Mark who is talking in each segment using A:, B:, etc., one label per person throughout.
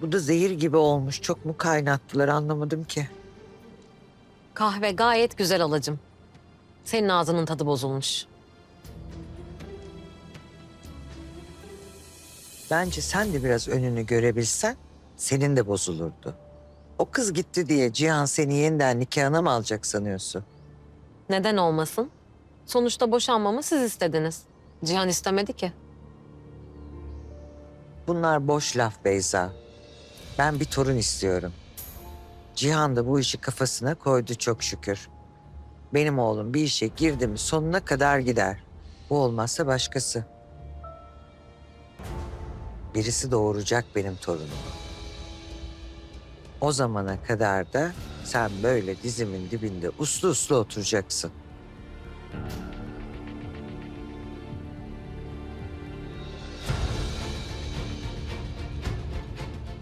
A: Bu da zehir gibi olmuş. Çok mu kaynattılar anlamadım ki.
B: Kahve gayet güzel alacım. Senin ağzının tadı bozulmuş.
A: Bence sen de biraz önünü görebilsen senin de bozulurdu. O kız gitti diye Cihan seni yeniden nikahına mı alacak sanıyorsun?
B: Neden olmasın? Sonuçta boşanmamı siz istediniz. Cihan istemedi ki.
A: Bunlar boş laf Beyza. Ben bir torun istiyorum. Cihan da bu işi kafasına koydu çok şükür. Benim oğlum bir işe girdi mi sonuna kadar gider. Bu olmazsa başkası. Birisi doğuracak benim torunumu. O zamana kadar da sen böyle dizimin dibinde uslu uslu oturacaksın.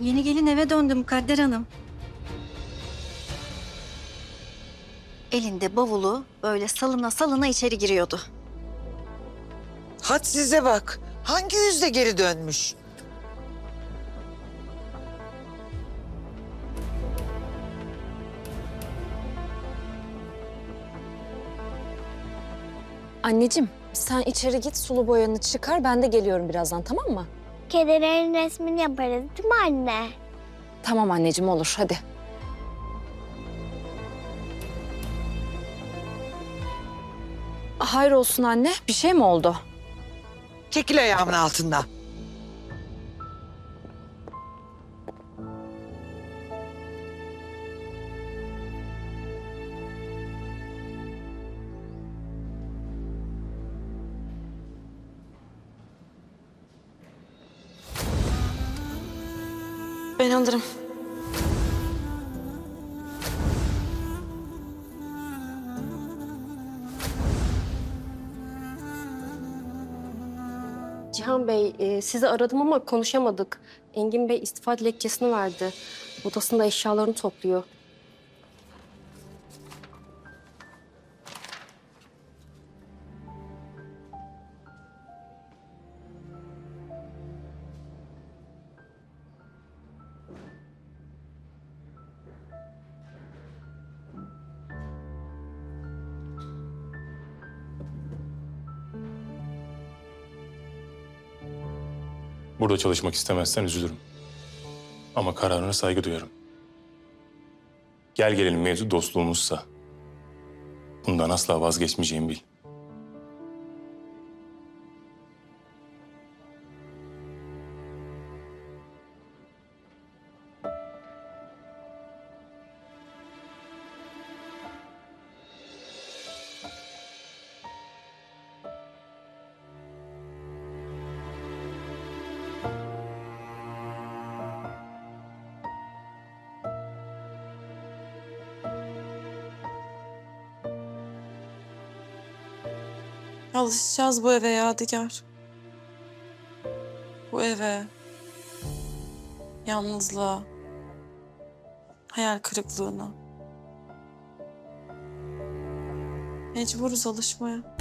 C: Yeni gelin eve döndü Mukadder Hanım. Elinde bavulu böyle salına salına içeri giriyordu.
A: Had size bak. Hangi yüzle geri dönmüş?
D: Anneciğim sen içeri git sulu boyanı çıkar ben de geliyorum birazdan tamam mı?
E: Kedilerin resmini yaparız değil mi anne?
D: Tamam anneciğim olur hadi. Hayır olsun anne bir şey mi oldu?
A: Çekil ayağımın altından.
D: Ben alırım.
F: Cihan Bey, e, sizi aradım ama konuşamadık. Engin Bey istifa dilekçesini verdi. Odasında eşyalarını topluyor.
G: Burada çalışmak istemezsen üzülürüm. Ama kararına saygı duyarım. Gel gelelim mevzu dostluğumuzsa. Bundan asla vazgeçmeyeceğimi bil.
H: Alışacağız bu eve Yadigar. Bu eve. Yalnızlığa. Hayal kırıklığına. Mecburuz alışmaya.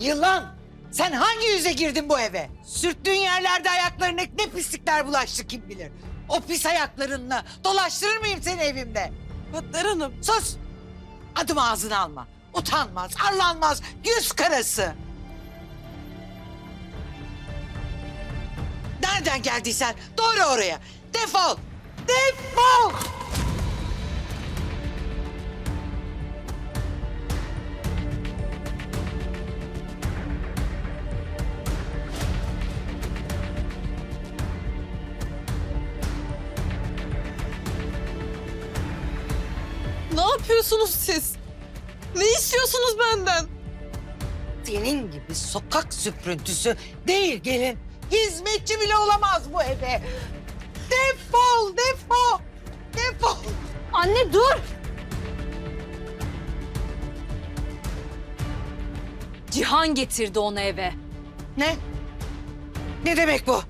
A: Yılan! Sen hangi yüze girdin bu eve? Sürttüğün yerlerde ayaklarına ne pislikler bulaştı kim bilir. O pis ayaklarınla dolaştırır mıyım seni evimde?
H: Mukadder Hanım.
A: Sus! Adım ağzına alma. Utanmaz, arlanmaz, yüz karası. Nereden geldiysen doğru oraya. Defol! Defol!
H: Yapıyorsunuz siz? Ne istiyorsunuz benden?
A: Senin gibi sokak süprüntüsü değil gelin. Hizmetçi bile olamaz bu eve. Defol, defol, defol.
D: Anne dur! Cihan getirdi onu eve.
A: Ne? Ne demek bu?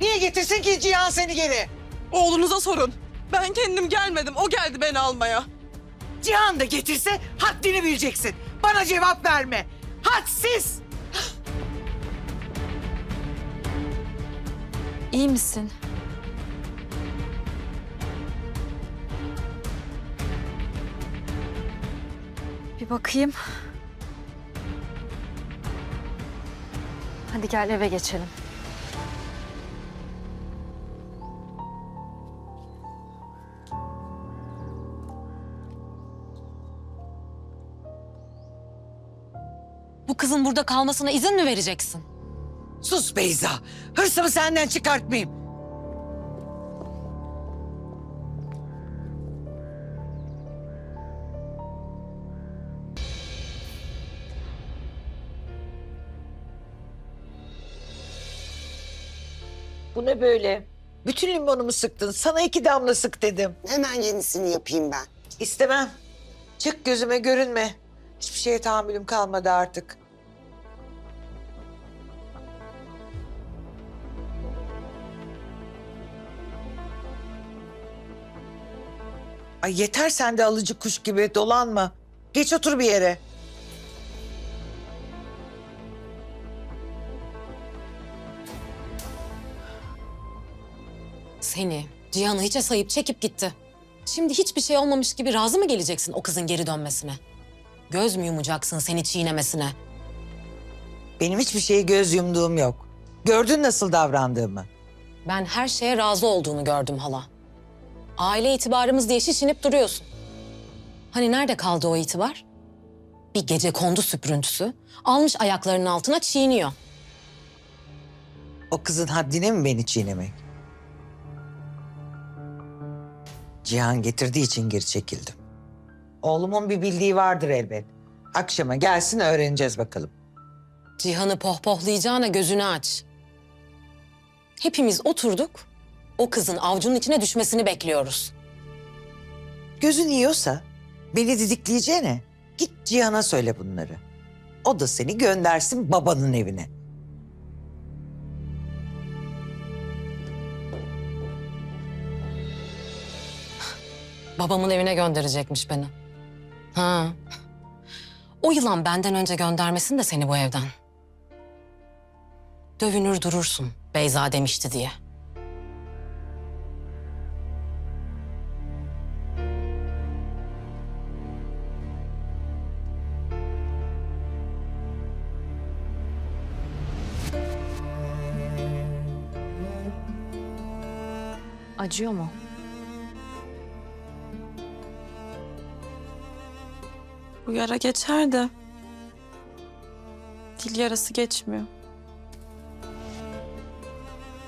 A: Niye getirsin ki Cihan seni geri?
H: Oğlunuza sorun. Ben kendim gelmedim. O geldi beni almaya.
A: Cihan da getirse haddini bileceksin. Bana cevap verme. Hadsiz.
D: İyi misin? Bir bakayım. Hadi gel eve geçelim.
B: Bu kızın burada kalmasına izin mi vereceksin?
A: Sus Beyza. Hırsımı senden çıkartmayayım. Bu ne böyle? Bütün limonumu sıktın. Sana iki damla sık dedim.
I: Hemen yenisini yapayım ben.
A: İstemem. Çık gözüme görünme. Hiçbir şeye tahammülüm kalmadı artık. Ay yeter sen de alıcı kuş gibi dolanma. Geç otur bir yere.
B: Seni, Cihan'ı hiçe sayıp çekip gitti. Şimdi hiçbir şey olmamış gibi razı mı geleceksin o kızın geri dönmesine? Göz mü yumacaksın seni çiğnemesine?
A: Benim hiçbir şeye göz yumduğum yok. Gördün nasıl davrandığımı.
B: Ben her şeye razı olduğunu gördüm hala. Aile itibarımız diye şişinip duruyorsun. Hani nerede kaldı o itibar? Bir gece kondu süprüntüsü. Almış ayaklarının altına çiğniyor.
A: O kızın haddine mi beni çiğnemek? Cihan getirdiği için geri çekildim. Oğlumun bir bildiği vardır elbet. Akşama gelsin öğreneceğiz bakalım.
B: Cihan'ı pohpohlayacağına gözünü aç. Hepimiz oturduk. O kızın avcunun içine düşmesini bekliyoruz.
A: Gözün yiyorsa beni didikleyeceğine git Cihan'a söyle bunları. O da seni göndersin babanın evine.
B: Babamın evine gönderecekmiş beni. Ha. O yılan benden önce göndermesin de seni bu evden. Dövünür durursun Beyza demişti diye.
D: Acıyor mu?
H: Bu yara geçer de. Dil yarası geçmiyor.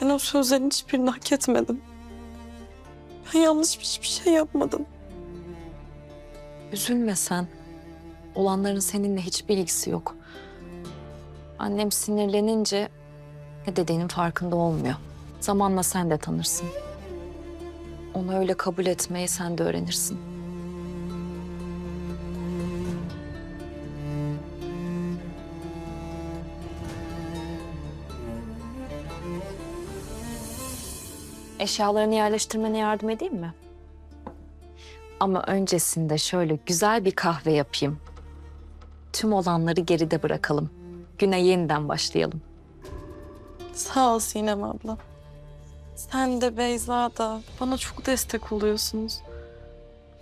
H: Ben o sözlerin hiçbirini hak etmedim. Ben yanlış hiçbir şey yapmadım.
D: Üzülme sen. Olanların seninle hiçbir ilgisi yok. Annem sinirlenince ne dediğinin farkında olmuyor. Zamanla sen de tanırsın. Onu öyle kabul etmeyi sen de öğrenirsin. Eşyalarını yerleştirmene yardım edeyim mi? Ama öncesinde şöyle güzel bir kahve yapayım. Tüm olanları geride bırakalım. Güne yeniden başlayalım.
H: Sağ ol Sinem abla. Sen de Beyza da bana çok destek oluyorsunuz.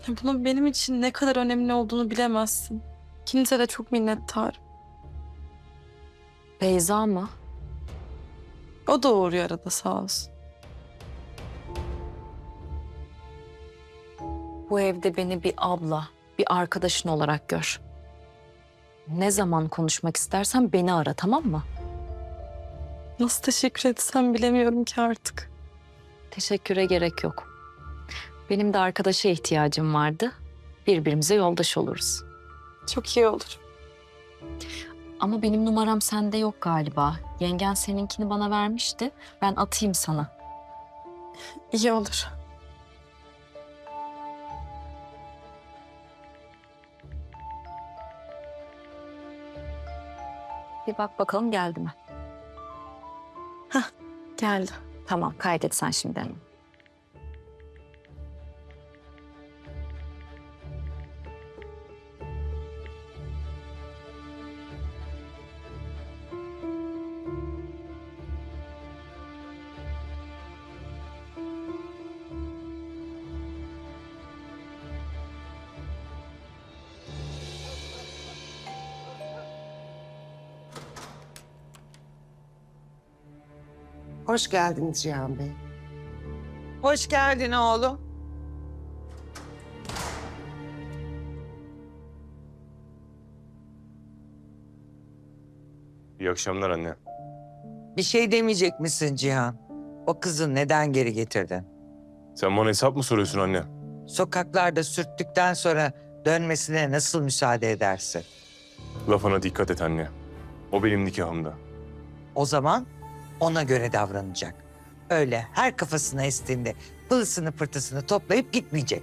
H: Bunun benim için ne kadar önemli olduğunu bilemezsin. İkinize de çok minnettarım.
D: Beyza mı?
H: O da uğruyor arada sağ olsun.
D: Bu evde beni bir abla, bir arkadaşın olarak gör. Ne zaman konuşmak istersen beni ara tamam mı?
H: Nasıl teşekkür etsem bilemiyorum ki artık.
D: Teşekküre gerek yok. Benim de arkadaşa ihtiyacım vardı. Birbirimize yoldaş oluruz.
H: Çok iyi olur.
D: Ama benim numaram sende yok galiba. Yengen seninkini bana vermişti. Ben atayım sana.
H: İyi olur.
D: Bir bak bakalım geldi mi?
H: Geldi.
D: Tamam kaydet sen şimdi hemen.
I: Hoş geldiniz Cihan Bey.
A: Hoş geldin oğlum.
G: İyi akşamlar anne.
A: Bir şey demeyecek misin Cihan? O kızı neden geri getirdin?
G: Sen bana hesap mı soruyorsun anne?
A: Sokaklarda sürttükten sonra dönmesine nasıl müsaade edersin?
G: Lafına dikkat et anne. O benim nikahımda.
A: O zaman ona göre davranacak. Öyle her kafasına estiğinde pılısını pırtısını toplayıp gitmeyecek.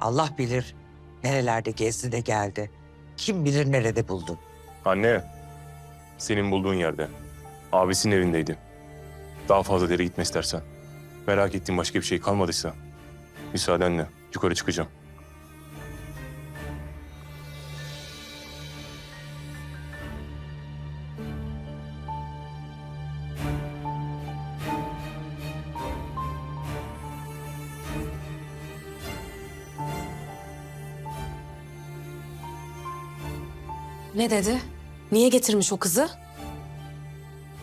A: Allah bilir nerelerde gezdi de geldi. Kim bilir nerede buldu.
G: Anne, senin bulduğun yerde. Abisinin evindeydi. Daha fazla deri gitme istersen. Merak ettiğin başka bir şey kalmadıysa. Müsaadenle yukarı çıkacağım.
B: Ne dedi? Niye getirmiş o kızı?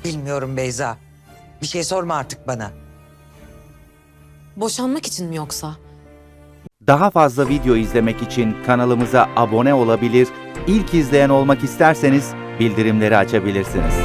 A: Bilmiyorum Beyza. Bir şey sorma artık bana.
B: Boşanmak için mi yoksa?
J: Daha fazla video izlemek için kanalımıza abone olabilir, ilk izleyen olmak isterseniz bildirimleri açabilirsiniz.